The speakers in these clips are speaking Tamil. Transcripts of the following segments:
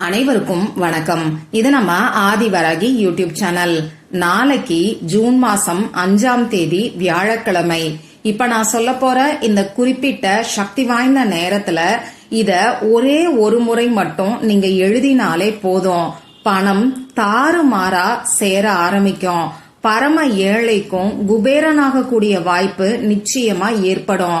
அனைவருக்கும் வணக்கம். இது நம்ம ஆதிவராகி யூடியூப் சேனல். நாளைக்கு ஜூன் மாசம் அஞ்சாம் தேதி வியாழக்கிழமை. இப்ப நான் சொல்ல போற இந்த குறிப்பிட்ட சக்தி வாய்ந்த நேரத்துல இத ஒரே ஒரு முறை மட்டும் நீங்க எழுதினாலே போதும். பணம் தாறுமாறா சேர ஆரம்பிக்கும். பரம ஏழைக்கும் குபேரனாக கூடிய வாய்ப்பு நிச்சயமா ஏற்படும்.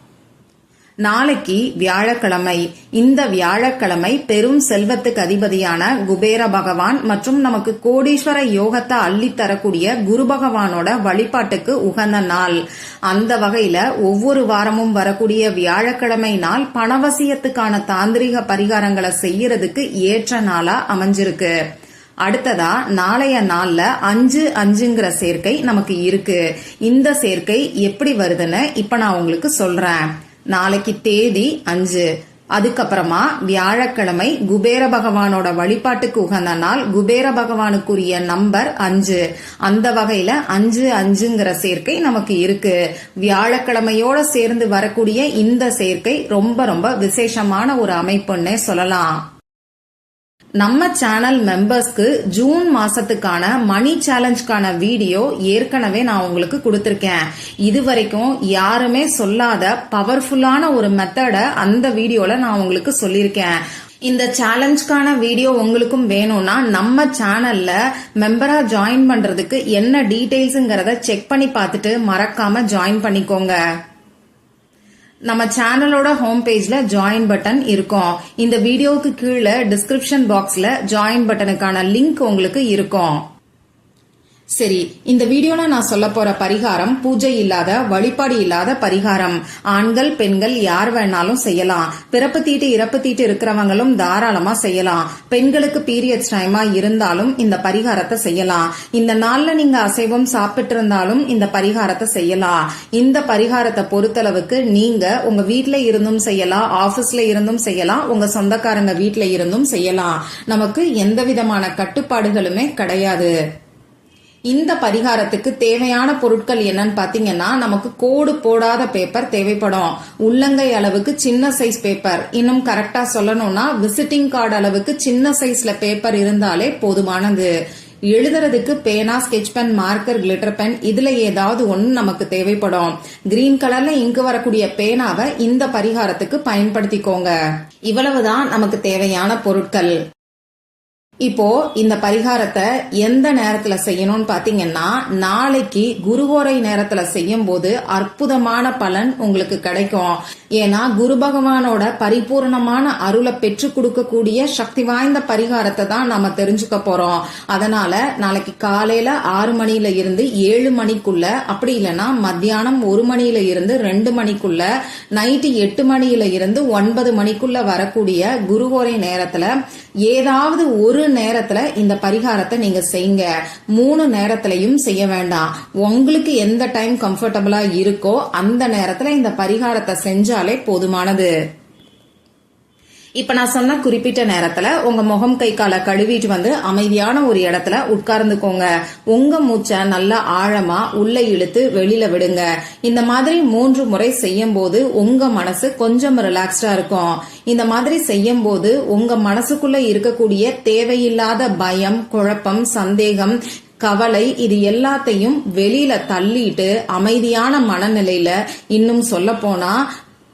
நாளைக்கு வியாழக்கிழமை. இந்த வியாழக்கிழமை பெரும் செல்வத்துக்கு அதிபதியான குபேர பகவான் மற்றும் நமக்கு கோடீஸ்வர யோகத்தை அள்ளித்தரக்கூடிய குரு பகவானோட வழிபாட்டுக்கு உகந்த நாள். அந்த வகையில ஒவ்வொரு வாரமும் வரக்கூடிய வியாழக்கிழமை நாள் பணவசியத்துக்கான தாந்திரிக பரிகாரங்களை செய்யறதுக்கு ஏற்ற நாளா அமைஞ்சிருக்கு. அடுத்ததா நாளைய நாள்ல அஞ்சு அஞ்சுங்கிற சேர்க்கை நமக்கு இருக்கு. இந்த சேர்க்கை எப்படி வருதுன்னு இப்ப நான் உங்களுக்கு சொல்றேன். நாளைக்கு தேதி அஞ்சு. அதுக்கப்புறமா வியாழக்கிழமை குபேர பகவானோட வழிபாட்டுக்கு உகந்த நாள் குபேர பகவானுக்குரிய நம்பர் அஞ்சு. அந்த வகையில அஞ்சு அஞ்சுங்கிற சேர்க்கை நமக்கு இருக்கு. வியாழக்கிழமையோட சேர்ந்து வரக்கூடிய இந்த சேர்க்கை ரொம்ப ரொம்ப விசேஷமான ஒரு அமைப்புன்னே சொல்லலாம். நம்ம சேனல் மெம்பர்ஸ்க்கு ஜூன் மாசத்துக்கான மணி சேலஞ்சுக்கான வீடியோ ஏற்கனவே நான் உங்களுக்கு கொடுத்துருக்கேன். இது வரைக்கும் யாருமே சொல்லாத பவர்ஃபுல்லான ஒரு மெத்தட அந்த வீடியோல நான் உங்களுக்கு சொல்லியிருக்கேன். இந்த சேலஞ்சுக்கான வீடியோ உங்களுக்கும் வேணும்னா நம்ம சேனல்ல மெம்பரா ஜாயின் பண்றதுக்கு என்ன டீடைல்ஸுங்கிறத செக் பண்ணி பார்த்துட்டு மறக்காம ஜாயின் பண்ணிக்கோங்க. நம்ம சேனலோட ஹோம் பேஜ்ல ஜாயின் பட்டன் இருக்கும். இந்த வீடியோவுக்கு கீழே டிஸ்கிரிப்ஷன் பாக்ஸ்ல ஜாயின் பட்டனுக்கான லிங்க் உங்களுக்கு இருக்கும். சரி இந்த வீடியோல நான் சொல்ல போற பரிகாரம் பூஜை இல்லாத வழிபாடு இல்லாத பரிகாரம். ஆண்கள் பெண்கள் யார் வேணாலும் செய்யலாம். பிறப்பு தீட்டு இறப்பு தீட்டு இருக்கிறவங்களும் தாராளமா செய்யலாம். பெண்களுக்கு பீரியட்ஸ் டைமா இருந்தாலும் இந்த பரிகாரத்தை செய்யலாம். இந்த நாள்ல நீங்க அசைவம் சாப்பிட்டு இருந்தாலும் இந்த பரிகாரத்தை செய்யலாம். இந்த பரிகாரத்தை பொறுத்தளவுக்கு நீங்க உங்க வீட்ல இருந்தும் செய்யலாம் ஆபீஸ்ல இருந்தும் செய்யலாம் உங்க சொந்தக்காரங்க வீட்ல இருந்தும் செய்யலாம். நமக்கு எந்த விதமான கட்டுப்பாடுகளுமே கிடையாது. இந்த பரிகாரத்துக்கு தேவையான பொருட்கள் என்னன்னு பாத்தீங்கன்னா நமக்கு கோடு போடாத பேப்பர் தேவைப்படும். உள்ளங்கை அளவுக்கு சின்ன சைஸ் பேப்பர் இன்னும் கரெக்டா சொல்லணும்னா விசிட்டிங் கார்டு அளவுக்கு சின்ன சைஸ்ல பேப்பர் இருந்தாலே போதுமானது. எழுதுறதுக்கு பேனா sketch pen marker glitter pen இதுல ஏதாவது ஒன்னு நமக்கு தேவைப்படும். கிரீன் கலர்ல இங்கு வரக்கூடிய பேனாவை இந்த பரிகாரத்துக்கு பயன்படுத்திக்கோங்க. இவ்வளவுதான் நமக்கு தேவையான பொருட்கள். இப்போ இந்த பரிகாரத்தை எந்த நேரத்துல செய்யணும்னு பாத்தீங்கன்னா நாளைக்கு குருவோரை நேரத்துல செய்யும் போது அற்புதமான பலன் உங்களுக்கு கிடைக்கும். ஏன்னா குரு பகவானோட பரிபூர்ணமான அருளை பெற்று கொடுக்கக்கூடிய சக்தி வாய்ந்த பரிகாரத்தை தான் நாம தெரிஞ்சுக்க போறோம். அதனால நாளைக்கு காலையில ஆறு மணில இருந்து ஏழு மணிக்குள்ள அப்படி இல்லைன்னா மத்தியானம் ஒரு மணில இருந்து ரெண்டு மணிக்குள்ள நைட்டு எட்டு மணியில இருந்து ஒன்பது மணிக்குள்ள வரக்கூடிய குருவோரை நேரத்துல ஏதாவது ஒரு நேரத்துல இந்த பரிகாரத்தை நீங்க செய்யுங்க. மூணு நேரத்திலையும் செய்ய வேண்டாம். உங்களுக்கு எந்த டைம் கம்ஃபர்டபுளா இருக்கோ அந்த நேரத்துல இந்த பரிகாரத்தை செஞ்சாலே போதுமானது. இப்ப நான் சொன்ன குறிப்பிட்ட நேரத்துல உங்க முகம் கை காலை கழுவிட்டு வந்து அமைதியான ஒரு இடத்துல உட்கார்ந்துக்கோங்க. உங்க மூச்சை நல்லா ஆழமா உள்ள இழுத்து வெளியில விடுங்க. இந்த மாதிரி மூன்று முறை செய்யும் போது உங்க மனசு கொஞ்சம் ரிலாக்ஸ்டா இருக்கும். இந்த மாதிரி செய்யும் போது உங்க மனசுக்குள்ள இருக்கக்கூடிய தேவையில்லாத பயம் குழப்பம் சந்தேகம் கவலை இது எல்லாத்தையும் வெளியில தள்ளிட்டு அமைதியான மனநிலையில இன்னும் சொல்ல போனா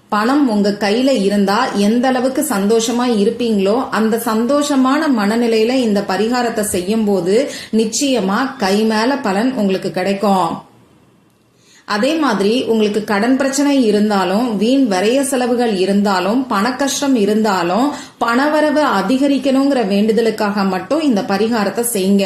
பணம் உங்க கையில இருந்தா எந்த அளவுக்கு சந்தோஷமா இருப்பீங்களோ அந்த சந்தோஷமான மனநிலையில இந்த பரிகாரத்தை செய்யும் போது நிச்சயமா கை மேல பலன் உங்களுக்கு கிடைக்கும். அதே மாதிரி உங்களுக்கு கடன் பிரச்சனை இருந்தாலும் வீண் வரைய செலவுகள் இருந்தாலும் பண கஷ்டம் இருந்தாலும் பணவரவு அதிகரிக்கணுங்கிற வேண்டுதலுக்காக மட்டும் இந்த பரிகாரத்தை செய்யுங்க.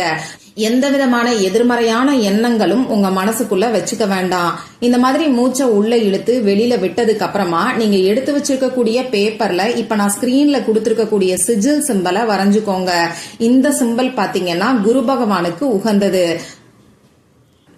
எந்த விதமான எதிர்மறையான எண்ணங்களும் உங்க மனசுக்குள்ள வச்சுக்க வேண்டாம். இந்த மாதிரி மூச்சை உள்ள இழுத்து வெளியில விட்டதுக்கு அப்புறமா நீங்க எடுத்து வச்சிருக்கக்கூடிய பேப்பர்ல இப்ப நான் ஸ்கிரீன்ல கொடுத்திருக்கக்கூடிய சிஜில் சிம்பலை வரைஞ்சுக்கோங்க. இந்த சிம்பல் பாத்தீங்கன்னா குரு பகவானுக்கு உகந்தது.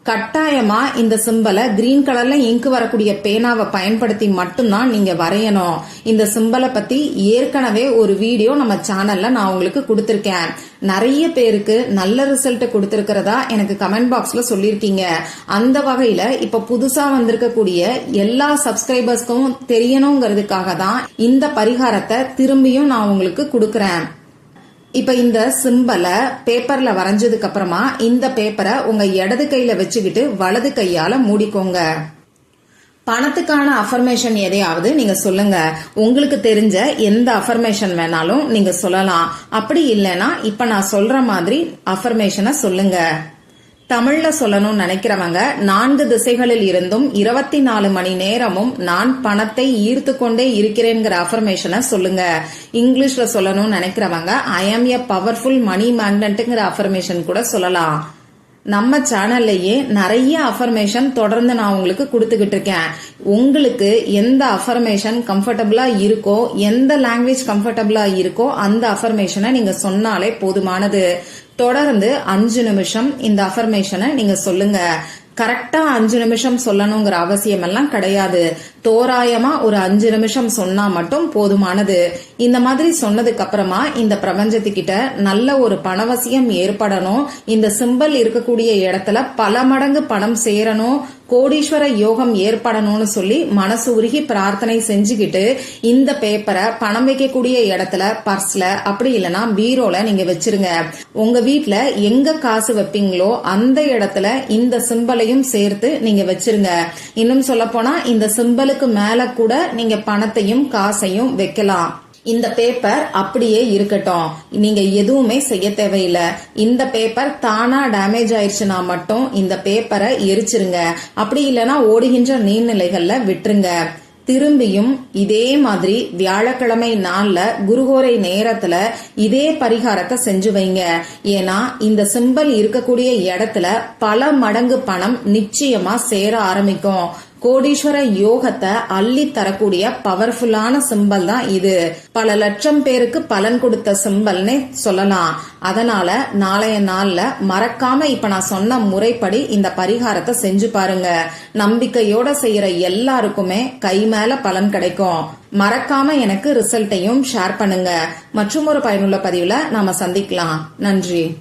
கட்டாயமா இந்த சிம்பலை கிரீன் கலர்ல இங்கு வரக்கூடிய பேனாவை பயன்படுத்தி மட்டும்தான் நீங்க வரையணும். இந்த சிம்பலை பத்தி ஏற்கனவே ஒரு வீடியோ நம்ம சேனல்ல நான் உங்களுக்கு கொடுத்திருக்கேன். நிறைய பேருக்கு நல்ல ரிசல்ட் கொடுத்திருக்கிறதா எனக்கு கமெண்ட் பாக்ஸ்ல சொல்லியிருக்கீங்க. அந்த வகையில இப்ப புதுசா வந்திருக்கக்கூடிய எல்லா சப்ஸ்கிரைபர்ஸ்க்கும் தெரியணுங்கிறதுக்காக தான் இந்த பரிகாரத்தை திரும்பியும் நான் உங்களுக்கு கொடுக்கறேன். இப்ப இந்த சிம்பலை பேப்பர்ல வரைஞ்சதுக்கு அப்புறமா இந்த பேப்பரை உங்க இடது கையில வச்சுக்கிட்டு வலது கையால மூடிக்கோங்க. பணத்துக்கான அஃபர்மேஷன் எதையாவது நீங்க சொல்லுங்க. உங்களுக்கு தெரிஞ்ச எந்த அஃபர்மேஷன் வேணாலும் நீங்க சொல்லலாம். அப்படி இல்லைன்னா இப்ப நான் சொல்ற மாதிரி அஃபர்மேஷனை சொல்லுங்க. தமிழ்ல சொல்லணும்னு நினைக்கிறவங்க நான்கு திசைகளில் இருந்தும் இருபத்தி நாலு மணி நேரமும் நான் பணத்தை ஈர்த்து கொண்டே இருக்கிறேங்கிற அஃபர்மேஷனை சொல்லுங்க. இங்கிலீஷ்ல சொல்லணும்னு நினைக்கிறவங்க ஐ ஆம் எ பவர்ஃபுல் மணி மேக்னட்டுங்கிற அஃபர்மேஷன் கூட சொல்லலாம். நம்ம சேனல்லையே நிறைய அஃபர்மேஷன் தொடர்ந்து நான் உங்களுக்கு கொடுத்துக்கிட்டு இருக்கேன். உங்களுக்கு எந்த அஃபர்மேஷன் கம்ஃபர்டபுளா இருக்கோ எந்த லாங்குவேஜ் கம்ஃபர்டபுளா இருக்கோ அந்த அஃபர்மேஷனை நீங்க சொன்னாலே போதுமானது. தொடர்ந்து அஞ்சு நிமிஷம் இந்த அஃபர்மேஷனை நீங்க சொல்லுங்க. கரெக்டா அஞ்சு நிமிஷம் சொல்லணுங்கிற அவசியம் எல்லாம் கிடையாது. தோராயமா ஒரு அஞ்சு நிமிஷம் சொன்னா மட்டும் போதுமானது. இந்த மாதிரி சொன்னதுக்கு அப்புறமா இந்த பிரபஞ்சத்துக்கிட்ட நல்ல ஒரு பணவசியம் ஏற்படணும். இந்த சிம்பல் இருக்கக்கூடிய இடத்துல பல மடங்கு பணம் சேரணும். கோடீஸ்வர யோகம் ஏற்படணும்னு சொல்லி மனசு உருகி பிரார்த்தனை செஞ்சுக்கிட்டு இந்த பேப்பரை பணம் வைக்கக்கூடிய இடத்துல பர்ஸ்ல அப்படி இல்லைன்னா பீரோல நீங்க வச்சிருங்க. உங்க வீட்டுல எங்க காசு வைப்பீங்களோ அந்த இடத்துல இந்த சிம்பலையும் சேர்த்து நீங்க வச்சிருங்க. இன்னும் சொல்ல போனா இந்த சிம்பலுக்கு மேல கூட நீங்க பணத்தையும் காசையும் வைக்கலாம். இந்த பேப்பர் அப்படியே இருக்கட்டும். நீங்க எதுவுமே செய்ய தேவையில்லை. இந்த பேப்பர் தானா டேமேஜ் ஆயிடுச்சுன்னா மட்டும் இந்த பேப்பரை எரிச்சிருங்க. அப்படி இல்லைன்னா ஓடுகின்ற நீர்நிலைகள்ல விட்டுருங்க. திரும்பியும் இதே மாதிரி வியாழக்கிழமை நாள்ல குருகோரை நேரத்துல இதே பரிகாரத்தை செஞ்சு வைங்க. ஏன்னா இந்த சிம்பல் இருக்கக்கூடிய இடத்துல பல மடங்கு பணம் நிச்சயமா சேர ஆரம்பிக்கும். கோடீஸ்வர யோகத்தை அள்ளி தரக்கூடிய பவர்ஃபுல்லான சிம்பல் தான் இது. பல லட்சம் பேருக்கு பலன் கொடுத்த சிம்பல்னே சொல்லலாம். அதனால நாளைய நாள்ல மறக்காம இப்ப நான் சொன்ன முறைப்படி இந்த பரிகாரத்தை செஞ்சு பாருங்க. நம்பிக்கையோட செய்யற எல்லாருக்குமே கை மேல பலன் கிடைக்கும். மறக்காம எனக்கு ரிசல்ட்டையும் ஷேர் பண்ணுங்க. மற்றும் ஒரு பயனுள்ள பதிவுல நாம சந்திக்கலாம். நன்றி.